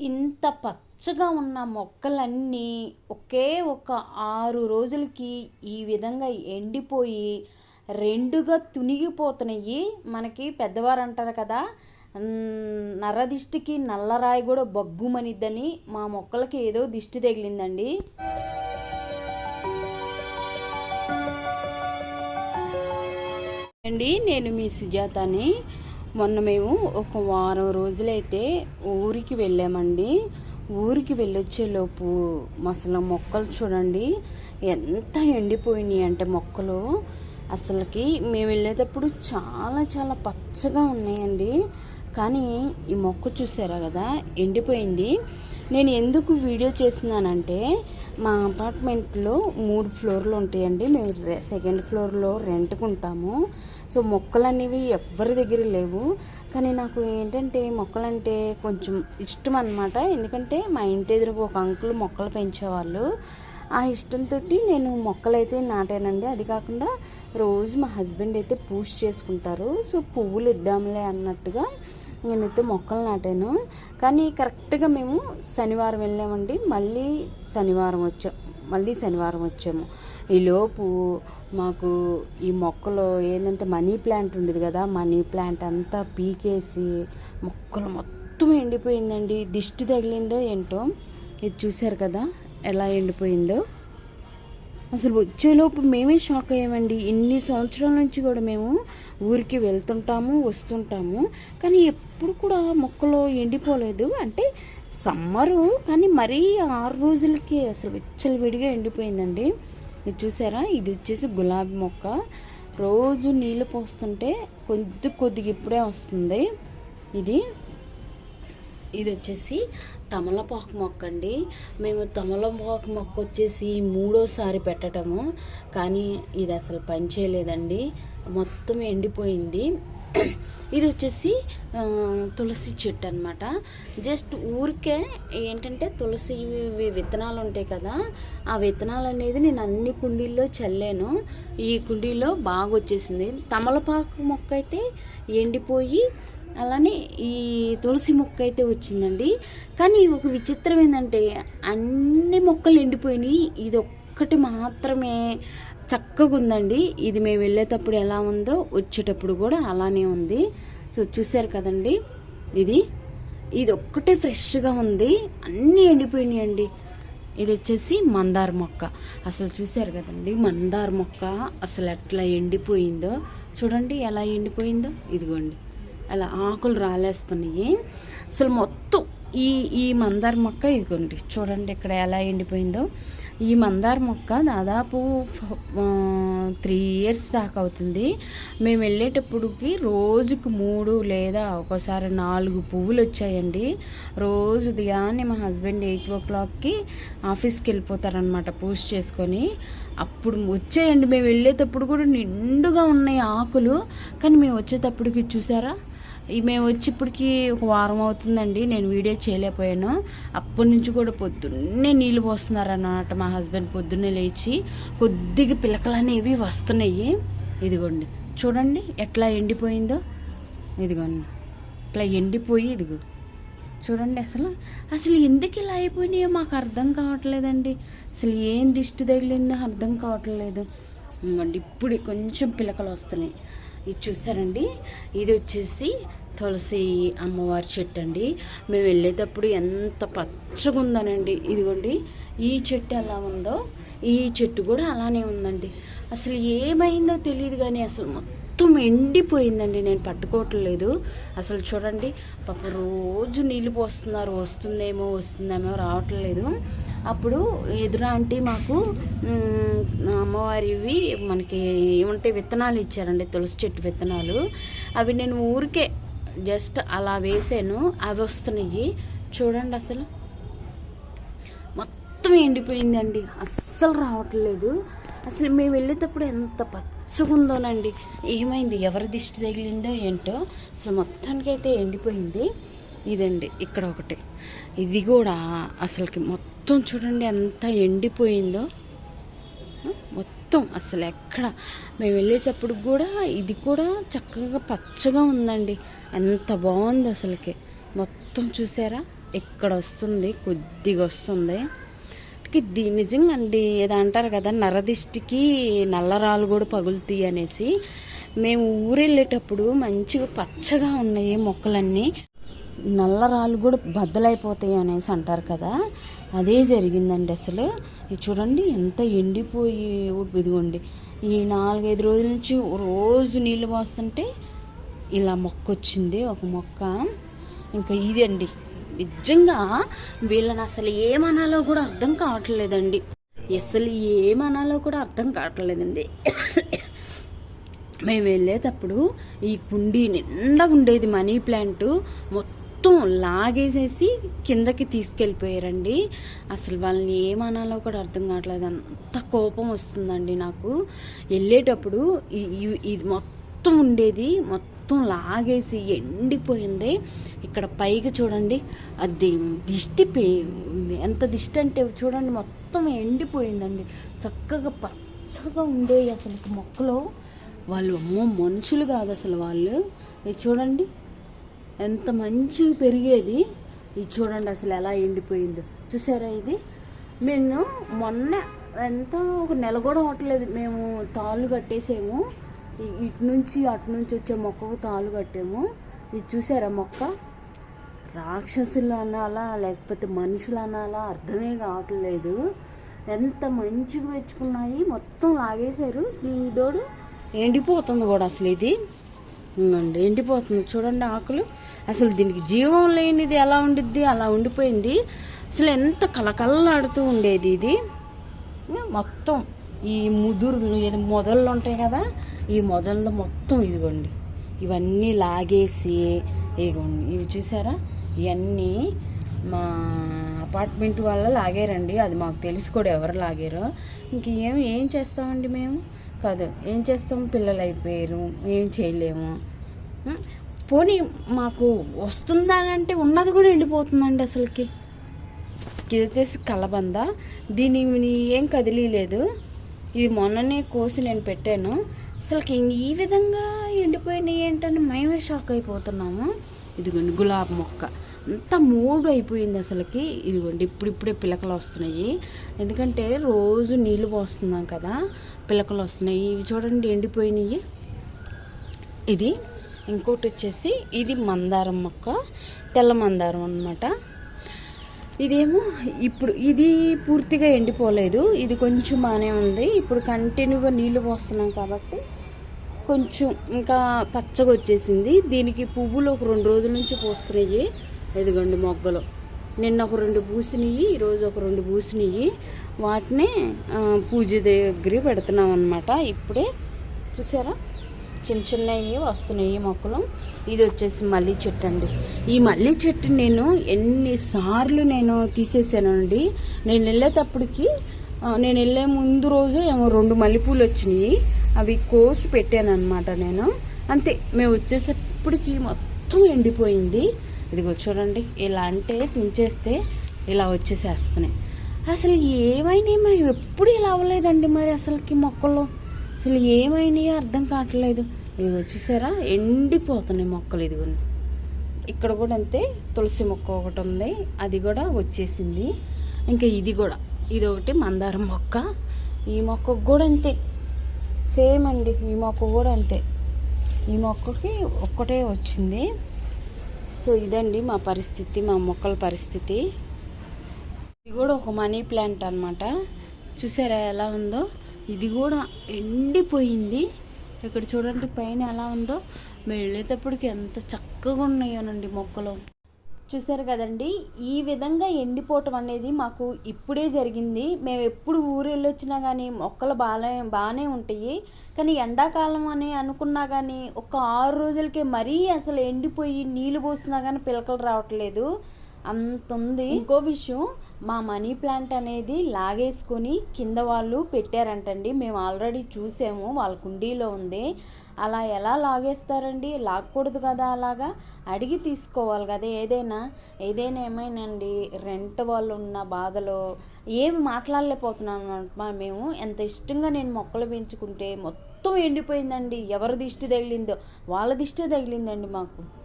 ఇంత పచ్చగా ఉన్న మొక్కలన్నీ ఒకే ఒక ఆరు రోజులకి ఈ విధంగా ఎండిపోయి రెండుగా తునిగిపోతున్నాయి. మనకి పెద్దవారు అంటారు కదా నరదిష్టికి నల్లరాయి కూడా బగ్గుమనిద్దని మా మొక్కలకి ఏదో దిష్టి తగిలిందండి. అండి నేను మీ సుజాతని మొన్న మేము ఒక వారం రోజులైతే ఊరికి వెళ్ళామండి. ఊరికి వెళ్ళొచ్చేలోపు అసలు మొక్కలు చూడండి ఎంత ఎండిపోయినాయి అంటే మొక్కలు. అసలుకి మేము వెళ్ళేటప్పుడు చాలా చాలా పచ్చగా ఉన్నాయండి. కానీ ఈ మొక్క చూసారా కదా ఎండిపోయింది. నేను ఎందుకు వీడియో చేస్తున్నానంటే మా అపార్ట్మెంట్లో మూడు ఫ్లోర్లు ఉంటాయండి. మేము సెకండ్ ఫ్లోర్లో రెంట్కి ఉంటాము సో మొక్కలు అనేవి ఎవరి దగ్గర లేవు. కానీ నాకు ఏంటంటే మొక్కలంటే కొంచెం ఇష్టం అనమాట ఎందుకంటే మా ఇంటి ఎదురుగా ఒక అంకుల్ మొక్కలు పెంచేవాళ్ళు. ఆ ఇష్టంతో నేను మొక్కలైతే నాటానండి. అది కాకుండా రోజు మా హస్బెండ్ అయితే పూజ చేసుకుంటారు. సో పువ్వులు ఇద్దాంలే అన్నట్టుగా నేనైతే మొక్కలు నాటాను. కానీ కరెక్ట్గా మేము శనివారం వెళ్ళామండి. మళ్ళీ శనివారం వచ్చాం మళ్ళీ శనివారం వచ్చాము. ఈలోపు మాకు ఈ మొక్కలు ఏంటంటే మనీ ప్లాంట్ ఉండేది కదా మనీ ప్లాంట్ అంతా పీకేసి మొక్కలు మొత్తం ఎండిపోయిందండి. దిష్టి తగిలిందో ఏంటో ఇది చూశారు కదా ఎలా ఎండిపోయిందో. అసలు వచ్చేలోపు మేమే షాక్ అయ్యామండి. ఇన్ని సంవత్సరాల నుంచి కూడా మేము ఊరికి వెళ్తుంటాము వస్తుంటాము. కానీ ఎప్పుడు కూడా మొక్కలు ఎండిపోలేదు. అంటే సమ్మరు కానీ మరీ ఆరు రోజులకి అసలు విచ్చలు విడిగా ఎండిపోయిందండి. ఇది చూసారా? ఇది వచ్చేసి గులాబీ మొక్క. రోజు నీళ్ళు పోస్తుంటే కొద్ది కొద్దిగా ఇప్పుడే వస్తుంది. ఇది ఇది వచ్చేసి తమలపాకు మొక్క అండి. మేము తమలపాకు మొక్క వచ్చేసి మూడోసారి పెట్టడము కానీ ఇది అసలు పనిచేయలేదండి మొత్తం ఎండిపోయింది. ఇది వచ్చేసి తులసి చెట్టు అనమాట జస్ట్ ఊరికే ఏంటంటే తులసి విత్తనాలు ఉంటాయి కదా ఆ విత్తనాలు అనేది నేను అన్ని కుండీల్లో చల్లాను. ఈ కుండీలో బాగా వచ్చేసింది. తమలపాకు మొక్క అయితే ఎండిపోయి అలానే ఈ తులసి మొక్క అయితే వచ్చిందండి. కానీ ఒక విచిత్రం ఏంటంటే అన్ని మొక్కలు ఎండిపోయినాయి. ఇది ఒక్కటి మాత్రమే చక్కగా ఉందండి. ఇది మేము వెళ్ళేటప్పుడు ఎలా ఉందో వచ్చేటప్పుడు కూడా అలానే ఉంది. సో చూసారు కదండి. ఇది ఇది ఒక్కటే ఫ్రెష్గా ఉంది. అన్నీ ఎండిపోయినాయండి. ఇది వచ్చేసి మందార మొక్క. అసలు చూసారు కదండి మందార మొక్క అసలు ఎట్లా ఎండిపోయిందో. చూడండి ఎలా ఎండిపోయిందో. ఇదిగోండి. అలా ఆకులు రాలేస్తున్నాయి. అసలు మొత్తం ఈ ఈ మందార మొక్క ఇదిగోండి చూడండి ఇక్కడ ఎలా ఎండిపోయిందో. ఈ మందార మొక్క దాదాపు త్రీ ఇయర్స్ దాకా అవుతుంది. మేము వెళ్ళేటప్పటికి రోజుకు మూడు లేదా ఒక్కోసారి నాలుగు పువ్వులు వచ్చాయండి. రోజు ఉదయాన్నే మా హస్బెండ్ ఎయిట్ ఓ క్లాక్కి ఆఫీస్కి వెళ్ళిపోతారనమాట పూజ చేసుకొని. అప్పుడు వచ్చాయండి. మేము వెళ్ళేటప్పుడు కూడా నిండుగా ఉన్నాయి ఆకులు. కానీ మేము వచ్చేటప్పటికి చూసారా? మేము వచ్చి ఇప్పటికి ఒక వారం అవుతుందండి. నేను వీడియో చేయలేకపోయాను. అప్పటి నుంచి కూడా పొద్దున్నే నీళ్ళు పోస్తున్నారన్నమాట మా హస్బెండ్ పొద్దున్నే లేచి. కొద్దిగా పిలకలు అనేవి వస్తున్నాయి. ఇదిగోండి. చూడండి ఎట్లా ఎండిపోయిందో. ఇదిగోండి. ఇట్లా ఎండిపోయి ఇదిగో. చూడండి అసలు అసలు ఎందుకు ఇలా అయిపోయినాయో మాకు అర్థం కావట్లేదండి. అసలు ఏం దిష్టి తగిలిందో అర్థం కావట్లేదు. ఇప్పుడు కొంచెం పిలకలు వస్తున్నాయి. ఇది చూసారండి? ఇది వచ్చేసి తులసి అమ్మవారి చెట్టు అండి. మేము వెళ్ళేటప్పుడు ఎంత పచ్చగా ఉందనండి. ఇదిగోండి ఈ చెట్టు ఎలా ఉందో ఈ చెట్టు కూడా అలానే ఉందండి. అసలు ఏమైందో తెలియదు కానీ అసలు మొత్తం ఎండిపోయిందండి. నేను పట్టుకోవట్లేదు. అసలు చూడండి పాప రోజు నీళ్ళు పోస్తున్నారు. వస్తుందేమో వస్తుందేమో రావట్లేదు. అప్పుడు ఎదురాంటి మాకు అమ్మవారివి మనకి ఏమంటే విత్తనాలు ఇచ్చారండి తులసి చెట్టు విత్తనాలు. అవి నేను ఊరికే జస్ట్ అలా వేసాను అవి వస్తున్నాయి. చూడండి అసలు. మొత్తం ఎండిపోయిందండి. అస్సలు రావట్లేదు. అసలు మేము వెళ్ళేటప్పుడు ఎంత పచ్చగుందోనండి. ఏమైంది ఎవరి దిష్టి తగిలిందో ఏంటో. అసలు మొత్తానికైతే ఎండిపోయింది. ఇదండి ఇక్కడ ఒకటి. ఇది కూడా అసలుకి మొత్తం చూడండి ఎంత ఎండిపోయిందో. మొత్తం అసలు ఎక్కడ? మేము వెళ్ళేటప్పుడు కూడా ఇది కూడా చక్కగా పచ్చగా ఉందండి. ఎంత బాగుంది అసలుకి. మొత్తం చూసారా? ఇక్కడ వస్తుంది? కొద్దిగా వస్తుంది. కి నిజంగా అండి ఏదో అంటారు కదా నరదిష్టికి నల్లరాలు కూడా పగులుతాయి అనేసి. మేము ఊరు వెళ్ళేటప్పుడు మంచిగా పచ్చగా ఉన్నాయి మొక్కలన్నీ. నల్లరాలు కూడా బద్దలైపోతాయి అనేసి అంటారు కదా. అదే జరిగిందండి అసలు. ఇది చూడండి ఎంత ఎండిపోయి ఇదిగోండి. ఈ నాలుగైదు రోజుల నుంచి రోజు నీళ్ళు పోస్తుంటే ఇలా మొక్క వచ్చింది ఒక మొక్క. ఇంకా ఇది అండి. నిజంగా వీళ్ళని అసలు ఏమనాలో కూడా అర్థం కావట్లేదండి. అసలు ఏమనాలో కూడా అర్థం కావట్లేదండి. మేము వెళ్ళేటప్పుడు ఈ కుండీ నిండా ఉండేది మనీ ప్లాంట్. మొత్తం మొత్తం లాగేసేసి కిందకి తీసుకెళ్ళిపోయారండి. అసలు వాళ్ళని ఏమనాలో కూడా అర్థం కావట్లేదు. అంత కోపం వస్తుందండి నాకు. వెళ్ళేటప్పుడు ఇది మొత్తం ఉండేది మొత్తం లాగేసి ఎండిపోయింది. ఇక్కడ పైకి చూడండి అది దిష్టి పే ఎంత దిష్టి అంటే చూడండి మొత్తం ఎండిపోయిందండి. చక్కగా పచ్చగా ఉండేవి అసలు మొక్కలో. వాళ్ళు మనుషులు కాదు అసలు వాళ్ళు. చూడండి. ఎంత మంచిగా పెరిగేది? ఇది చూడండి అసలు ఎలా ఎండిపోయిందో. చూసారా ఇది? మేము మొన్న ఎంత ఒక నెల కూడా అవ్వట్లేదు మేము తాళ్ళు కట్టేసాము. ఇటు నుంచి అటు నుంచి వచ్చే మొక్కకు తాళ్ళు కట్టాము. ఇది చూసారా మొక్క? రాక్షసులు అనాలా లేకపోతే మనుషులు అనాలా? అర్థమే కావట్లేదు. ఎంత మంచిగా పెంచుకున్నాయి. మొత్తం లాగేశారు. దీని తోడు ఎండిపోతుంది కూడా అసలు ఇది. ఉందండి ఎండిపోతుంది. చూడండి ఆకులు. అసలు దీనికి జీవం లేనిది ఎలా ఉండిద్ది? అలా ఉండిపోయింది. అసలు ఎంత కలకల్లాడుతూ ఉండేది ఇది. మొత్తం ఈ ముదురు ఏదో మొదళ్ళు ఉంటాయి కదా ఈ మొదళ్ళు మొత్తం ఇదిగోండి. ఇవన్నీ లాగేసి ఇదిగోండి. ఇవి చూసారా? ఇవన్నీ మా అపార్ట్మెంట్ వాళ్ళ లాగారండి. అది మాకు తెలుసు కూడా ఎవరు లాగారో. ఇంకేం ఏం చేస్తామండి మేము? కాదు. ఏం చేస్తాం? పిల్లలు అయిపోయారు ఏం చేయలేము. పోనీ మాకు వస్తుందానంటే ఉన్నది కూడా ఎండిపోతుందండి అసలుకి. ఇది వచ్చేసి కలబంద. దీని ఏం కదిలీలేదు. ఇది మొన్ననే కోసి నేను పెట్టాను. అసలుకి ఈ విధంగా ఎండిపోయినాయి ఏంటని మేమే షాక్ అయిపోతున్నాము. ఇదిగోండి గులాబీ మొక్క. అంత మూడు అయిపోయింది అసలుకి. ఇదిగోండి ఇప్పుడిప్పుడే పిలకలు వస్తున్నాయి. ఎందుకంటే రోజు నీళ్ళు పోస్తున్నాం కదా పిలకలు వస్తున్నాయి. ఇవి చూడండి ఎండిపోయినాయి. ఇది ఇంకోటి వచ్చేసి ఇది మందారం మొక్క తెల్ల మందారం అన్నమాట. ఇదేమో ఇప్పుడు ఇది పూర్తిగా ఎండిపోలేదు. ఇది కొంచెం బాగానే ఉంది. ఇప్పుడు కంటిన్యూగా నీళ్ళు పోస్తున్నాం కాబట్టి కొంచెం ఇంకా పచ్చగా వచ్చేసింది. దీనికి పువ్వులు ఒక రెండు రోజుల నుంచి పూస్తున్నాయి. ఎదుగండి మొగ్గలు. నిన్న ఒక రెండు పూసినవి ఈరోజు ఒక రెండు పూసినవి వాటిని పూజ దగ్గర పెడుతున్నాం అనమాట ఇప్పుడే చూసారా? చిన్న చిన్నవి వస్తున్నాయి మొక్కలు. ఇది వచ్చేసి మల్లె చెట్టు అండి. ఈ మల్లె చెట్టు నేను ఎన్నిసార్లు నేను తీసేసానండి. నేను వెళ్ళేటప్పటికి నేను వెళ్ళే ముందు రోజు ఏమో రెండు మల్లెపూలు వచ్చినాయి. అవి కోసి పెట్టాను అనమాట నేను. అంతే మేము వచ్చేసేప్పటికి మొత్తం ఎండిపోయింది. ఇదిగో చూడండి ఇలా అంటే తుంచేస్తే ఇలా వచ్చేసేస్తున్నాయి. అసలు ఏమైనాయి మేము ఎప్పుడు ఇలా అవ్వలేదండి మరి అసలుకి మొక్కలు? అసలు ఏమైనాయో అర్థం కావట్లేదు. ఇది చూసారా ఎండిపోతున్నాయి మొక్కలు ఇదిగోండి ఇక్కడ కూడా అంతే తులసి మొక్క ఒకటి ఉంది అది కూడా వచ్చేసింది. ఇంకా ఇది కూడా ఇది ఒకటి మందారం మొక్క. ఈ మొక్కకు కూడా అంతే సేమ్ అండి ఈ మొక్క కూడా అంతే. ఈ మొక్కకి ఒక్కటే వచ్చింది. సో ఇదండి మా పరిస్థితి మా మొక్కల పరిస్థితి. ఇది కూడా ఒక మనీ ప్లాంట్ అన్నమాట. చూసారా ఎలా ఉందో? ఇది కూడా ఎండిపోయింది. ఇక్కడ చూడండి పైన ఎలా ఉందో. మేము వెళ్ళేటప్పటికి ఎంత చక్కగా ఉన్నాయోనండి మొక్కలు. చూసారు కదండి ఈ విధంగా ఎండిపోవటం అనేది మాకు ఇప్పుడే జరిగింది. మేము ఎప్పుడు ఊరు వెళ్ళొచ్చినా కానీ మొక్కలు బాగానే బాగానే ఉంటాయి. కానీ ఎండాకాలం అని అనుకున్నా కానీ ఒక ఆరు రోజులకే మరీ అసలు ఎండిపోయి నీళ్ళు పోస్తున్నా కానీ పిలకలు రావట్లేదు. అంత ఉంది. ఇంకో విషయం మా మనీ ప్లాంట్ అనేది లాగేసుకొని కింద వాళ్ళు పెట్టారంటండి. మేము ఆల్రెడీ చూసాము వాళ్ళ కుండీలో ఉంది. అలా ఎలా లాగేస్తారండి? లాక్కూడదు కదా అలాగా? అడిగి తీసుకోవాలి కదా ఏదైనా. ఏదైనా ఏమైనాండి రెంట్ వాళ్ళు ఉన్న బాధలో ఏమి మాట్లాడలేకపోతున్నాను అన్నమాట మేము. ఎంత ఇష్టంగా నేను మొక్కలు పెంచుకుంటే మొత్తం ఎండిపోయిందండి. ఎవరి దిష్టి తగిలిందో వాళ్ళ దిష్టి తగిలిందండి మాకు.